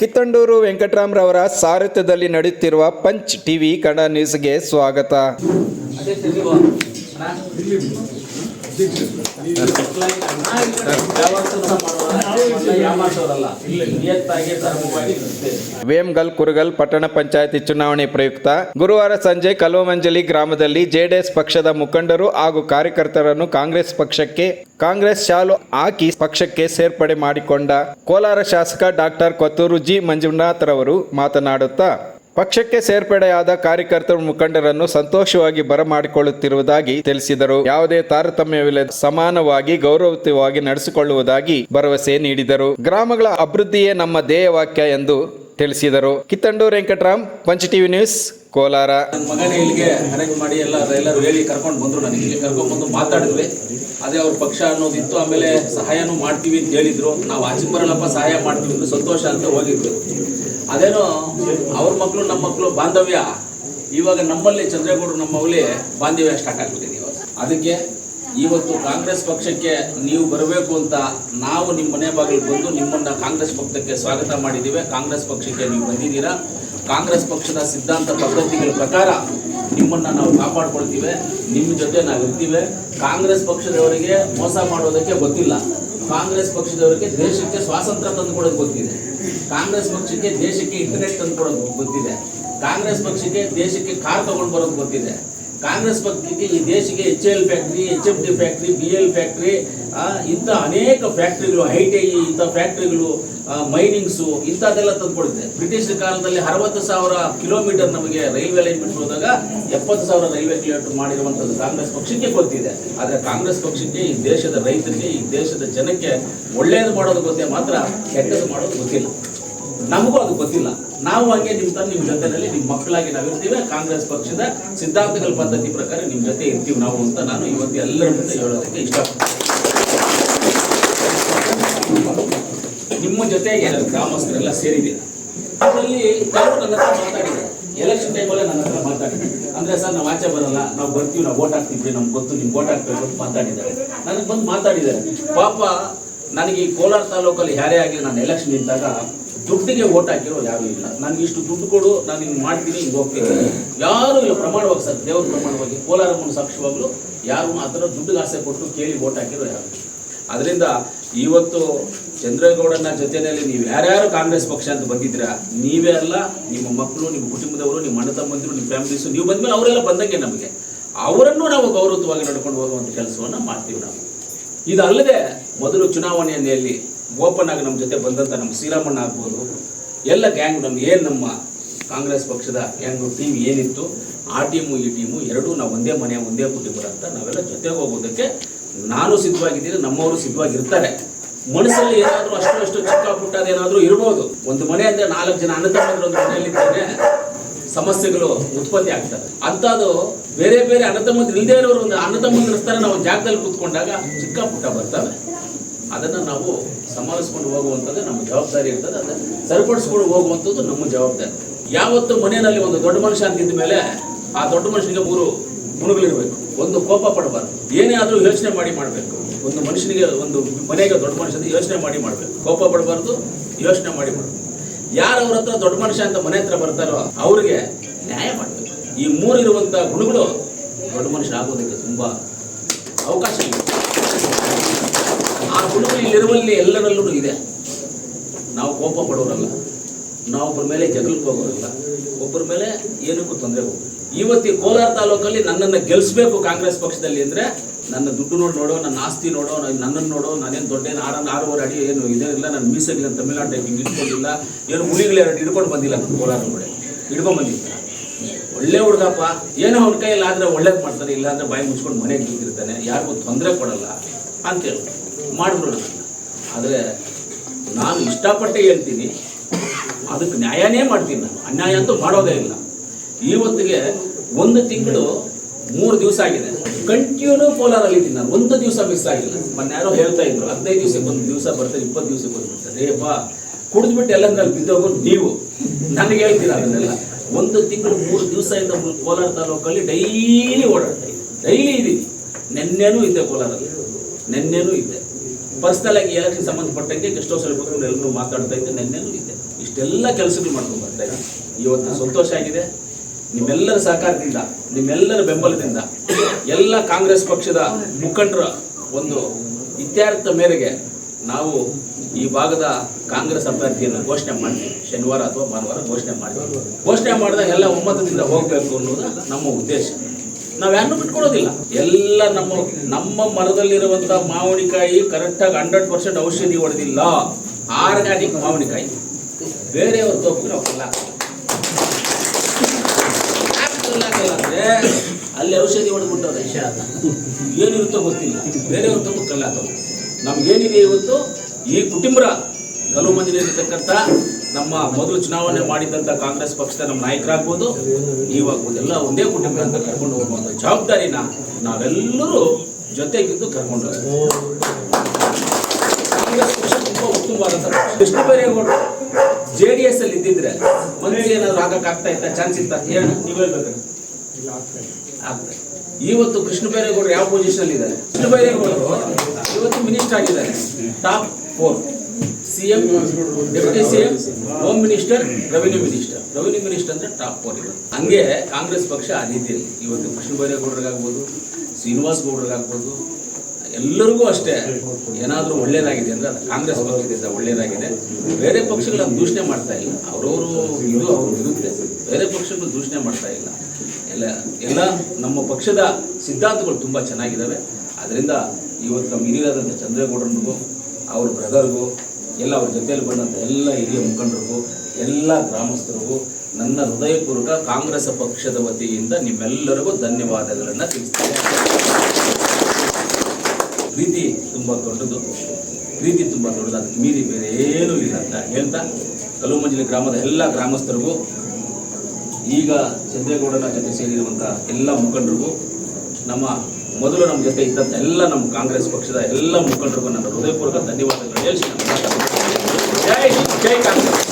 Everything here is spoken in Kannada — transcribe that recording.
ಕಿತ್ತಂಡೂರು ವೆಂಕಟರಾಮ್ರವರ ಸಾರಥ್ಯದಲ್ಲಿ ನಡೆಯುತ್ತಿರುವ ಪಂಚ್ ಟಿವಿ ಕನ್ನಡ ನ್ಯೂಸ್ಗೆ ಸ್ವಾಗತ. ವೇಮ್ಗಲ್ ಕುರುಗಲ್ ಪಟ್ಟಣ ಪಂಚಾಯತಿ ಚುನಾವಣೆ ಪ್ರಯುಕ್ತ ಗುರುವಾರ ಸಂಜೆ ಕಲ್ವಮಂಜಲಿ ಗ್ರಾಮದಲ್ಲಿ ಜೆಡಿಎಸ್ ಪಕ್ಷದ ಮುಖಂಡರು ಹಾಗೂ ಕಾರ್ಯಕರ್ತರನ್ನು ಕಾಂಗ್ರೆಸ್ ಪಕ್ಷಕ್ಕೆ ಕಾಂಗ್ರೆಸ್ ಶಾಲು ಹಾಕಿ ಪಕ್ಷಕ್ಕೆ ಸೇರ್ಪಡೆ ಮಾಡಿಕೊಂಡ ಕೋಲಾರ ಶಾಸಕ ಡಾಕ್ಟರ್ ಕೊತ್ತೂರು ಜಿ ಮಂಜುನಾಥ್ರವರು ಮಾತನಾಡುತ್ತಾ ಪಕ್ಷಕ್ಕೆ ಸೇರ್ಪಡೆಯಾದ ಕಾರ್ಯಕರ್ತರು ಮುಖಂಡರನ್ನು ಸಂತೋಷವಾಗಿ ಬರಮಾಡಿಕೊಳ್ಳುತ್ತಿರುವುದಾಗಿ ತಿಳಿಸಿದರು. ಯಾವುದೇ ತಾರತಮ್ಯವಿಲ್ಲದೆ ಸಮಾನವಾಗಿ ಗೌರವಯುತವಾಗಿ ನಡೆಸಿಕೊಳ್ಳುವುದಾಗಿ ಭರವಸೆ ನೀಡಿದರು. ಗ್ರಾಮಗಳ ಅಭಿವೃದ್ಧಿಯೇ ನಮ್ಮ ಧ್ಯೇಯವಾಕ್ಯ ಎಂದು ತಿಳಿಸಿದರು. ಕಿತ್ತಂಡೂರು ವೆಂಕಟರಾಮ್, ಪಂಚ ಟಿವಿ ನ್ಯೂಸ್, ಕೋಲಾರ. ನನ್ನ ಮಗನೇ ಇಲ್ಲಿಗೆ ಅರೇಂಜ್ ಮಾಡಿ ಎಲ್ಲ ಎಲ್ಲರೂ ಹೇಳಿ ಕರ್ಕೊಂಡು ಬಂದರು. ನನಗೆ ಇಲ್ಲಿ ಕರ್ಕೊಂಡು ಬಂದು ಮಾತಾಡಿದ್ವಿ. ಅದೇ ಅವ್ರ ಪಕ್ಷ ಅನ್ನೋದಿತ್ತು. ಆಮೇಲೆ ಸಹಾಯನೂ ಮಾಡ್ತೀವಿ ಅಂತ ಹೇಳಿದ್ರು. ನಾವು ಆಚೆ ಬರಲ್ಲಪ್ಪ, ಸಹಾಯ ಮಾಡ್ತೀವಿ ಅಂದ್ರೆ ಸಂತೋಷ ಅಂತ ಹೋಗಿದ್ವಿ. ಅದೇನೋ ಅವ್ರ ಮಕ್ಕಳು ನಮ್ಮ ಮಕ್ಕಳು ಬಾಂಧವ್ಯ. ಇವಾಗ ನಮ್ಮಲ್ಲಿ ಚಂದ್ರೇಗೌಡರು ನಮ್ಮಲ್ಲಿ ಬಾಂಧವ್ಯ ಸ್ಟಾರ್ಟ್ ಆಗ್ಬಿಟ್ಟಿದೆ ಇವಾಗ ಅದಕ್ಕೆ ಇವತ್ತು ಕಾಂಗ್ರೆಸ್ ಪಕ್ಷಕ್ಕೆ ನೀವು ಬರಬೇಕು ಅಂತ ನಾವು ನಿಮ್ಮ ಮನೆ ಬಾಗಿಲು ಬಂದು ನಿಮ್ಮನ್ನ ಕಾಂಗ್ರೆಸ್ ಪಕ್ಷಕ್ಕೆ ಸ್ವಾಗತ ಮಾಡಿದ್ದೀವಿ ಕಾಂಗ್ರೆಸ್ ಪಕ್ಷಕ್ಕೆ ನೀವು ಬಂದಿದ್ದೀರಾ? ಕಾಂಗ್ರೆಸ್ ಪಕ್ಷದ ಸಿದ್ಧಾಂತ, ಪದ್ಧತಿಗಳ ಪ್ರಕಾರ ನಿಮ್ಮನ್ನ ನಾವು ಕಾಪಾಡ್ಕೊಳ್ತೀವಿ. ನಿಮ್ಮ ಜೊತೆ ನಾವು ಇರ್ತೀವಿ. ಕಾಂಗ್ರೆಸ್ ಪಕ್ಷದವರಿಗೆ ಮೋಸ ಮಾಡೋದಕ್ಕೆ ಗೊತ್ತಿಲ್ಲ. ಕಾಂಗ್ರೆಸ್ ಪಕ್ಷದವರಿಗೆ ದೇಶಕ್ಕೆ ಸ್ವಾತಂತ್ರ್ಯ ತಂದುಕೊಡೋದು ಗೊತ್ತಿದೆ. ಕಾಂಗ್ರೆಸ್ ಪಕ್ಷಕ್ಕೆ ದೇಶಕ್ಕೆ ಇಂಟರ್ನೆಟ್ ತಂದುಕೊಡೋದು ಗೊತ್ತಿದೆ. ಕಾಂಗ್ರೆಸ್ ಪಕ್ಷಕ್ಕೆ ದೇಶಕ್ಕೆ ಕಾರ್ ತಗೊಂಡು ಬರೋದು ಗೊತ್ತಿದೆ. ಕಾಂಗ್ರೆಸ್ ಪಕ್ಷಕ್ಕೆ ಈ ದೇಶಕ್ಕೆ H L factory H F D factory B L factory ಇಂಥ ಅನೇಕ ಫ್ಯಾಕ್ಟ್ರಿಗಳು ಐ ಟಿ ಐ ಇಂಥ ಫ್ಯಾಕ್ಟ್ರಿಗಳು ಮೈನಿಂಗ್ಸು ಇಂಥದ್ದೆಲ್ಲ ತಂದುಕೊಡುತ್ತೆ. ಬ್ರಿಟಿಷ್ ಕಾಲದಲ್ಲಿ ಅರವತ್ತು ಸಾವಿರ ಕಿಲೋಮೀಟರ್ ನಮಗೆ ರೈಲ್ವೆ ಲೈನ್ ಹೋದಾಗ ಎಪ್ಪತ್ತು ಸಾವಿರ ರೈಲ್ವೆ ಕಿಲೋಮೀಟರ್ ಮಾಡಿರುವಂಥದ್ದು ಕಾಂಗ್ರೆಸ್ ಪಕ್ಷಕ್ಕೆ ಗೊತ್ತಿದೆ. ಆದರೆ ಕಾಂಗ್ರೆಸ್ ಪಕ್ಷಕ್ಕೆ ಈ ದೇಶದ ರೈತರಿಗೆ, ಈ ದೇಶದ ಜನಕ್ಕೆ ಒಳ್ಳೆಯದು ಮಾಡೋದು ಗೊತ್ತೇ ಮಾತ್ರ, ಕೆಟ್ಟದ್ದು ಮಾಡೋದು ಗೊತ್ತಿಲ್ಲ. ನಮಗೂ ಅದು ಗೊತ್ತಿಲ್ಲ. ನಾವು ಹಂಗೆ ನಿಮ್ಮ ತಂದು ನಿಮ್ಮ ಜೊತೆಯಲ್ಲಿ ನಿಮ್ಮ ಮಕ್ಕಳಾಗಿ ನಾವಿರ್ತೀವಿ, ಕಾಂಗ್ರೆಸ್ ಪಕ್ಷದ ಸಿದ್ಧಾಂತಗಳ ಪದ್ಧತಿ ಪ್ರಕಾರ ನಿಮ್ಮ ಜೊತೆ ಇರ್ತೀವಿ ನಾವು ಅಂತ ನಾನು ಇವತ್ತು ಎಲ್ಲರ ಮುಂದೆ ಹೇಳೋದಕ್ಕೆ ಇಷ್ಟಪಡ್ತೀನಿ. ನಿಮ್ಮ ಜೊತೆಗೆ ಗ್ರಾಮಸ್ಥರೆಲ್ಲ ಸೇರಿದ್ದೀರಾ. ಅದರಲ್ಲಿ ಯಾರು ನನ್ನ ಹತ್ರ ಮಾತಾಡಿದ್ದಾರೆ. ಎಲೆಕ್ಷನ್ ಟೈಮಲ್ಲೇ ನನ್ನ ಹತ್ರ ಮಾತಾಡಿದೆ ಅಂದ್ರೆ ಸರ್, ನಾವು ಆಚೆ ಬರಲ್ಲ, ನಾವು ಬರ್ತೀವಿ, ನಾವು ಓಟ್ ಹಾಕ್ತಿದ್ವಿ, ನಮ್ಗೆ ಗೊತ್ತು, ನಿಮ್ಗೆ ಓಟ್ ಹಾಕ್ಬೇಕು ಅಂತ ಮಾತಾಡಿದ್ದಾರೆ. ನನಗೆ ಬಂದು ಮಾತಾಡಿದ್ದಾರೆ. ಪಾಪ, ನನಗೆ ಈ ಕೋಲಾರ ತಾಲೂಕಲ್ಲಿ ಯಾರೇ ಆಗಲಿ ನಾನು ಎಲೆಕ್ಷನ್ ನಿಂತಾಗ ದುಡ್ಡಿಗೆ ಓಟ್ ಹಾಕಿರೋ ಯಾರು ಇಲ್ಲ. ನನಗೆ ಇಷ್ಟು ದುಡ್ಡು ಕೊಡು, ನಾನು ಹಿಂಗೆ ಮಾಡ್ತೀನಿ, ಹಿಂಗೆ ಹೋಗ್ತೀನಿ. ಯಾರು ಇಲ್ಲ ಪ್ರಮಾಣವಾಗಿ ಸರ್, ದೇವ್ರ ಪ್ರಮಾಣವಾಗಿ, ಕೋಲಾರಮ್ಮನ ಸಾಕ್ಷಿವಾಗಲೂ ಯಾರು ಆ ಥರ ದುಡ್ಡಿಗೆ ಆಸೆ ಕೊಟ್ಟು ಕೇಳಿ ಓಟ್ ಹಾಕಿರೋ ಯಾರು ಅದರಿಂದ ಇವತ್ತು ಚಂದ್ರೇಗೌಡನ ಜೊತೆಯಲ್ಲಿ ನೀವು ಯಾರ್ಯಾರು ಕಾಂಗ್ರೆಸ್ ಪಕ್ಷ ಅಂತ ಬಂದಿದ್ದೀರಾ, ನೀವೇ ಅಲ್ಲ, ನಿಮ್ಮ ಮಕ್ಕಳು, ನಿಮ್ಮ ಕುಟುಂಬದವರು, ನಿಮ್ಮ ಅಣ್ಣ ತಮ್ಮಂದಿರು, ನಿಮ್ಮ ಫ್ಯಾಮಿಲೀಸು ನೀವು ಬಂದ್ಮೇಲೆ ಅವರೆಲ್ಲ ಬಂದಂಗೆ ನಮಗೆ. ಅವರನ್ನು ನಾವು ಗೌರವವಾಗಿ ನಡ್ಕೊಂಡು ಹೋಗುವಂಥ ಕೆಲಸವನ್ನು ಮಾಡ್ತೀವಿ ನಾವು. ಇದಲ್ಲದೆ ಮೊದಲು ಚುನಾವಣೆಯಲ್ಲಿ ಓಪನ್ ಆಗಿ ನಮ್ಮ ಜೊತೆ ಬಂದಂಥ ನಮ್ಮ ಶ್ರೀರಾಮಣ್ಣ ಆಗ್ಬೋದು. ಎಲ್ಲ ಗ್ಯಾಂಗ್ ನಮ್ಮ ಏನು ನಮ್ಮ ಕಾಂಗ್ರೆಸ್ ಪಕ್ಷದ ಗ್ಯಾಂಗ್ ಟೀಮ್ ಏನಿತ್ತು, ಆ ಟೀಮು ಈ ಟೀಮು ಎರಡೂ ನಾವು ಒಂದೇ ಮನೆ, ಒಂದೇ ಕುಟುಂಬರಂತ ನಾವೆಲ್ಲ ಜೊತೆಗೆ ಹೋಗೋದಕ್ಕೆ ನಾನು ಸಿದ್ಧವಾಗಿದ್ದೀನಿ, ನಮ್ಮವರು ಸಿದ್ಧವಾಗಿರ್ತಾರೆ. ಮನಸ್ಸಲ್ಲಿ ಏನಾದರೂ ಅಷ್ಟು ಅಷ್ಟು ಚಿಕ್ಕ ಪುಟ್ಟದೇನಾದರೂ ಇರ್ಬೋದು. ಒಂದು ಮನೆ ಅಂದ್ರೆ ನಾಲ್ಕು ಜನ ಅಣ್ಣ ತಮ್ಮಂದ್ರು ಒಂದು ಮನೆಯಲ್ಲಿದ್ದೇನೆ, ಸಮಸ್ಯೆಗಳು ಉತ್ಪತ್ತಿ ಆಗ್ತದೆ. ಅಂಥದ್ದು ಬೇರೆ ಬೇರೆ ಅಣ್ಣ ತಮ್ಮಂದ್ರು ಇಲ್ಲದೇ ಇರೋರು ಒಂದು ಅಣ್ಣ ಸ್ಥಾನ ನಾವು ಜಾಗದಲ್ಲಿ ಕೂತ್ಕೊಂಡಾಗ ಚಿಕ್ಕ ಪುಟ್ಟ ಬರ್ತವೆ. ಅದನ್ನು ನಾವು ಸಮಾಲಿಸ್ಕೊಂಡು ಹೋಗುವಂಥದ್ದು ನಮ್ಮ ಜವಾಬ್ದಾರಿ ಇರ್ತದೆ, ಅದನ್ನು ಸರಿಪಡಿಸ್ಕೊಂಡು ಹೋಗುವಂಥದ್ದು ನಮ್ಮ ಜವಾಬ್ದಾರಿ. ಯಾವತ್ತು ಮನೆಯಲ್ಲಿ ಒಂದು ದೊಡ್ಡ ಮನುಷ್ಯ ಅಂತಿದ್ದ ಮೇಲೆ ಆ ದೊಡ್ಡ ಮನುಷ್ಯನಿಗೆ ಮೂರು ಗುಣಗಳಿರಬೇಕು. ಒಂದು ಕೋಪ ಪಡಬಾರ್ದು. ಏನೇ ಆದರೂ ಯೋಚನೆ ಮಾಡಿ ಮಾಡಬೇಕು. ಒಂದು ಮನುಷ್ಯನಿಗೆ ಒಂದು ಮನೆಗೆ ದೊಡ್ಡ ಮನುಷ್ಯ ಯೋಚನೆ ಮಾಡಿ ಮಾಡಬೇಕು. ಕೋಪ ಪಡಬಾರ್ದು, ಯೋಚನೆ ಮಾಡಿ ಮಾಡಬೇಕು. ಯಾರು ಅವ್ರ ಹತ್ರ ದೊಡ್ಡ ಮನುಷ್ಯ ಅಂತ ಮನೆ ಹತ್ರ ಬರ್ತಾರೋ ಅವ್ರಿಗೆ ನ್ಯಾಯ ಮಾಡಬೇಕು. ಈ ಮೂರು ಇರುವಂಥ ಗುಣಗಳು ದೊಡ್ಡ ಮನುಷ್ಯ ಆಗೋದಕ್ಕೆ ತುಂಬಾ ಅವಕಾಶ ಇದೆ. ಆ ಗುಣಗಳು ಇಲ್ಲಿರುವಲ್ಲಿ ಎಲ್ಲರಲ್ಲೂ ಇದೆ. ನಾವು ಕೋಪ ಪಡೋರಲ್ಲ. ನಾವು ಒಬ್ಬರ ಮೇಲೆ ಜಗಳಕ್ಕೆ ಹೋಗೋರಲ್ಲ. ಒಬ್ಬರ ಮೇಲೆ ಏನಕ್ಕೂ ತೊಂದರೆ ಹೋಗಿ ಇವತ್ತು ಕೋಲಾರ ತಾಲೂಕಲ್ಲಿ ನನ್ನನ್ನು ಗೆಲ್ಲಿಸ್ಬೇಕು ಕಾಂಗ್ರೆಸ್ ಪಕ್ಷದಲ್ಲಿ ಅಂದರೆ ನನ್ನ ದುಡ್ಡು ನೋಡಿ ನೋಡೋ, ನನ್ನ ಆಸ್ತಿ ನೋಡೋ ನನ್ನನ್ನು ನೋಡೋ, ನಾನೇನು ದೊಡ್ಡೇನು ಆರ ಆರು ಆರೂವರೆ ಅಡಿ ಏನು ಇದೇನಿಲ್ಲ ನನ್ನ ಮೀಸಲಿಲ್ಲ ತಮಿಳ್ನಾಡು ಟೈಪ್ ಹಿಂಗೆ ಇಟ್ಕೊಂಡಿಲ್ಲ, ಏನು ಹುಲಿಗಳು ಎರಡು ಹಿಡ್ಕೊಂಡು ಬಂದಿಲ್ಲ ನಾನು ಕೋಲಾರ ಕಡೆ. ಹಿಡ್ಕೊಂಡು ಬಂದಿಲ್ಲ ಒಳ್ಳೆ ಹುಡುಗಪ್ಪ, ಏನೋ ಅವ್ನ ಕೈಯಲ್ಲಿ ಆದರೆ ಒಳ್ಳೇದು ಮಾಡ್ತಾರೆ, ಇಲ್ಲಾಂದರೆ ಬಾಯಿ ಮುಚ್ಕೊಂಡು ಮನೆಗೆ ಕೂತಿರ್ತಾನೆ ಯಾರಿಗೂ ತೊಂದರೆ ಕೊಡಲ್ಲ ಅಂತೇಳಿ ಮಾಡಿದ್ರು ಆದರೆ ನಾನು ಇಷ್ಟಪಟ್ಟೆ ಹೇಳ್ತೀನಿ, ಅದಕ್ಕೆ ನ್ಯಾಯನೇ ಮಾಡ್ತೀನಿ ನಾನು. ಅನ್ಯಾಯ ಅಂತೂ ಮಾಡೋದೇ ಇಲ್ಲ. ಇವತ್ತಿಗೆ ಒಂದು ತಿಂಗಳು ಮೂರು ದಿವಸ ಆಗಿದೆ. ಕಂಟಿನ್ಯೂ ಕೋಲಾರಲ್ಲಿ ಇದ್ದೀನಿ ನಾನು. ಒಂದು ದಿವಸ ಮಿಸ್ ಆಗಿಲ್ಲ. ಮೊನ್ನೆ ಯಾರೋ ಹೇಳ್ತಾ ಇದ್ರು, ಹದಿನೈದು ದಿವಸಕ್ಕೆ ಒಂದು ದಿವಸ ಬರ್ತಾರೆ ಇಪ್ಪತ್ತು ದಿವಸಕ್ಕೆ ಒಂದು ಬರ್ತಾರೆ ಬಾ ಕುಡಿದ್ಬಿಟ್ಟು ಎಲ್ಲಂದ್ರಲ್ಲಿ ಬಿದ್ದೋಗೋದು ನೀವು. ನನಗೆ ಹೇಳ್ತೀರ ಅದನ್ನೆಲ್ಲ? ಒಂದು ತಿಂಗಳು ಮೂರು ದಿವಸದಿಂದ ಕೋಲಾರ ತಾಲೂಕಲ್ಲಿ ಡೈಲಿ ಓಡಾಡ್ತಾ ಇದ್ದೀನಿ. ಡೈಲಿ ಇದ್ದೀನಿ ನೆನ್ನೆನೂ ಇದ್ದೆ ಕೋಲಾರಲ್ಲಿ. ನೆನ್ನೆನೂ ಇದ್ದೆ. ಪರ್ಸನಲ್ ಆಗಿ ಎಲೆಕ್ಷನ್ ಸಂಬಂಧಪಟ್ಟಂಗೆ ಗೆಸ್ಟ್ ಹೌಸ್ ಎಲ್ಲರೂ ಮಾತಾಡ್ತಾ ಇದ್ದೆ, ನೆನ್ನೆನೂ ಇದ್ದೆ. ಇಷ್ಟೆಲ್ಲ ಕೆಲಸಗಳು ಮಾಡ್ಕೊಂಡು ಬರ್ತಾ ಇವತ್ತು ಸಂತೋಷ ಆಗಿದೆ. ನಿಮ್ಮೆಲ್ಲರ ಸಹಕಾರದಿಂದ, ನಿಮ್ಮೆಲ್ಲರ ಬೆಂಬಲದಿಂದ ಎಲ್ಲ ಕಾಂಗ್ರೆಸ್ ಪಕ್ಷದ ಮುಖಂಡರ ಒಂದು ಇತ್ಯರ್ಥ ಮೇರೆಗೆ ನಾವು ಈ ಭಾಗದ ಕಾಂಗ್ರೆಸ್ ಅಭ್ಯರ್ಥಿಯನ್ನು ಘೋಷಣೆ ಮಾಡ್ತೀವಿ. ಶನಿವಾರ ಅಥವಾ ಭಾನುವಾರ ಘೋಷಣೆ ಮಾಡ್ತೀವಿ. ಘೋಷಣೆ ಮಾಡಿದಾಗ ಎಲ್ಲ ಒಮ್ಮತದಿಂದ ಹೋಗಬೇಕು ಅನ್ನೋದು ನಮ್ಮ ಉದ್ದೇಶ. ನಾವ್ಯಾರನ್ನೂ ಬಿಟ್ಕೊಡೋದಿಲ್ಲ. ಎಲ್ಲ ನಮ್ಮ ನಮ್ಮ ಮರದಲ್ಲಿರುವಂತಹ ಮಾವಿನಕಾಯಿ ಕರೆಕ್ಟಾಗಿ ಹಂಡ್ರೆಡ್ ಪರ್ಸೆಂಟ್ ಔಷಧಿ ಹೊಡೆದಿಲ್ಲ. ಆರ್ಗ್ಯಾನಿಕ್ ಮಾವಿನಕಾಯಿ. ಬೇರೆಯವ್ರ ತಪ್ಪು ನಾವು ಕಲ್ಲ ಅಂದ್ರೆ ಅಲ್ಲಿ ಔಷಧಿ ಹೊಡೆದ್ಬಿಟ್ಟವ್ರೆ ಏನಿರುತ್ತೋ ಗೊತ್ತಿಲ್ಲ. ಬೇರೆಯವ್ರ ತಪ್ಪು ನಮ್ಗೆ ಏನಿದೆ ಇವತ್ತು ಈ ಕುಟುಂಬರ ಕಲು ಮಂದಿರತಕ್ಕಂಥ ನಮ್ಮ ಮೊದಲು ಚುನಾವಣೆ ಮಾಡಿದಂಥ ಕಾಂಗ್ರೆಸ್ ಪಕ್ಷದ ನಮ್ಮ ನಾಯಕರಾಗ್ಬೋದು ನೀವಾಗ್ಬೋದು ಎಲ್ಲ ಒಂದೇ ಕುಟುಂಬ ಅಂತ ಕರ್ಕೊಂಡು ಹೋಗುವಂಥ ಜವಾಬ್ದಾರಿನ ನಾವೆಲ್ಲರೂ ಜೊತೆಗಿದ್ದು ಕರ್ಕೊಂಡು. ಕಾಂಗ್ರೆಸ್ ಪಕ್ಷ ತುಂಬಾ ಉತ್ತಮವಾದಂಥ. ಕೃಷ್ಣ ಬೈರೇಗೌಡರು ಜೆ ಡಿ ಎಸ್ ಅಲ್ಲಿ ಇದ್ದಿದ್ರೆ ಮಂತ್ರಿ ಏನಾದ್ರು ಆಗಕ್ಕೆ ಆಗ್ತಾ ಇತ್ತ? ಚಾನ್ಸ್ ಇತ್ತ? ಏನು ನೀವು ಹೇಳ್ಬೇಕು. ಆಗ್ತದೆ. ಇವತ್ತು ಕೃಷ್ಣ ಬೈರೇಗೌಡರು ಯಾವ ಪೊಸಿಷನ್ ಅಲ್ಲಿ ಇದ್ದಾರೆ? ಕೃಷ್ಣ ಬೈರೇಗೌಡರು ಇವತ್ತು ಮಿನಿಸ್ಟರ್ ಆಗಿದ್ದಾರೆ. Top four CM deputy CM home minister revenue minister revenue minister ಅಂದ್ರೆ ಟಾಪ್ ಇದೆ ಹಂಗೆ ಕಾಂಗ್ರೆಸ್ ಪಕ್ಷ ಆ ರೀತಿಯಲ್ಲಿ ಇವತ್ತು ಕೃಷ್ಣ ಬೈರೇಗೌಡರಿಗಾಗ್ಬೋದು ಶ್ರೀನಿವಾಸ್ ಗೌಡರಿಗಾಗ್ಬೋದು ಎಲ್ಲರಿಗೂ ಅಷ್ಟೇ ಏನಾದರೂ ಒಳ್ಳೇದಾಗಿದೆ ಅಂದ್ರೆ ಅದು ಕಾಂಗ್ರೆಸ್ ಪಕ್ಷದಿಂದ ಒಳ್ಳೇದಾಗಿದೆ. ಬೇರೆ ಪಕ್ಷಗಳನ್ನು ದೂಷಣೆ ಮಾಡ್ತಾ ಇಲ್ಲ. ಅವರವರು ಇದು ಅವ್ರ ಇರುತ್ತೆ ಬೇರೆ ಪಕ್ಷಗಳು ದೂಷಣೆ ಮಾಡ್ತಾ ಇಲ್ಲ. ಎಲ್ಲ ಎಲ್ಲ ನಮ್ಮ ಪಕ್ಷದ ಸಿದ್ಧಾಂತಗಳು ತುಂಬ ಚೆನ್ನಾಗಿದ್ದಾವೆ ಅದರಿಂದ ಇವತ್ತು ನಮ್ಮ ಹಿರಿಯರಾದಂಥ ಚಂದ್ರೇಗೌಡರಿಗೂ ಅವ್ರ ಬ್ರದರ್ಗೂ ಎಲ್ಲ ಅವ್ರ ಜೊತೆಯಲ್ಲಿ ಬಂದಂಥ ಎಲ್ಲ ಹಿರಿಯ ಮುಖಂಡರಿಗೂ, ಎಲ್ಲ ಗ್ರಾಮಸ್ಥರಿಗೂ ನನ್ನ ಹೃದಯಪೂರ್ವಕ ಕಾಂಗ್ರೆಸ್ ಪಕ್ಷದ ವತಿಯಿಂದ ನಿಮ್ಮೆಲ್ಲರಿಗೂ ಧನ್ಯವಾದಗಳನ್ನು ತಿಳಿಸ್ತೇನೆ. ಪ್ರೀತಿ ತುಂಬ ದೊಡ್ಡದು. ಪ್ರೀತಿ ತುಂಬ ದೊಡ್ಡದು. ಅದಕ್ಕೆ ಮೀರಿ ಬೇರೆ ಏನೂ ಇಲ್ಲ ಅಂತ ಹೇಳ್ತಾ ಕಲುಮಂಜಲಿ ಗ್ರಾಮದ ಎಲ್ಲ ಗ್ರಾಮಸ್ಥರಿಗೂ, ಈಗ ಚಂದ್ರೇಗೌಡನ ಜೊತೆ ಸೇರಿರುವಂಥ ಎಲ್ಲ ಮುಖಂಡರಿಗೂ, ನಮ್ಮ ಮೊದಲು ನಮ್ಮ ಜೊತೆ ಇದ್ದಂಥ ಎಲ್ಲ ನಮ್ಮ ಕಾಂಗ್ರೆಸ್ ಪಕ್ಷದ ಎಲ್ಲ ಮುಖಂಡರಿಗೂ ನನ್ನ ಹೃದಯಪೂರ್ವಕ ಧನ್ಯವಾದಗಳು ಹೇಳಿ ನನ್ನ ಮಾತನ್ನು ಮುಗಿಸ್ತೇನೆ. ಜೈ ಹಿಂದ್, ಜೈ ಕಾಂಗ್ರೆಸ್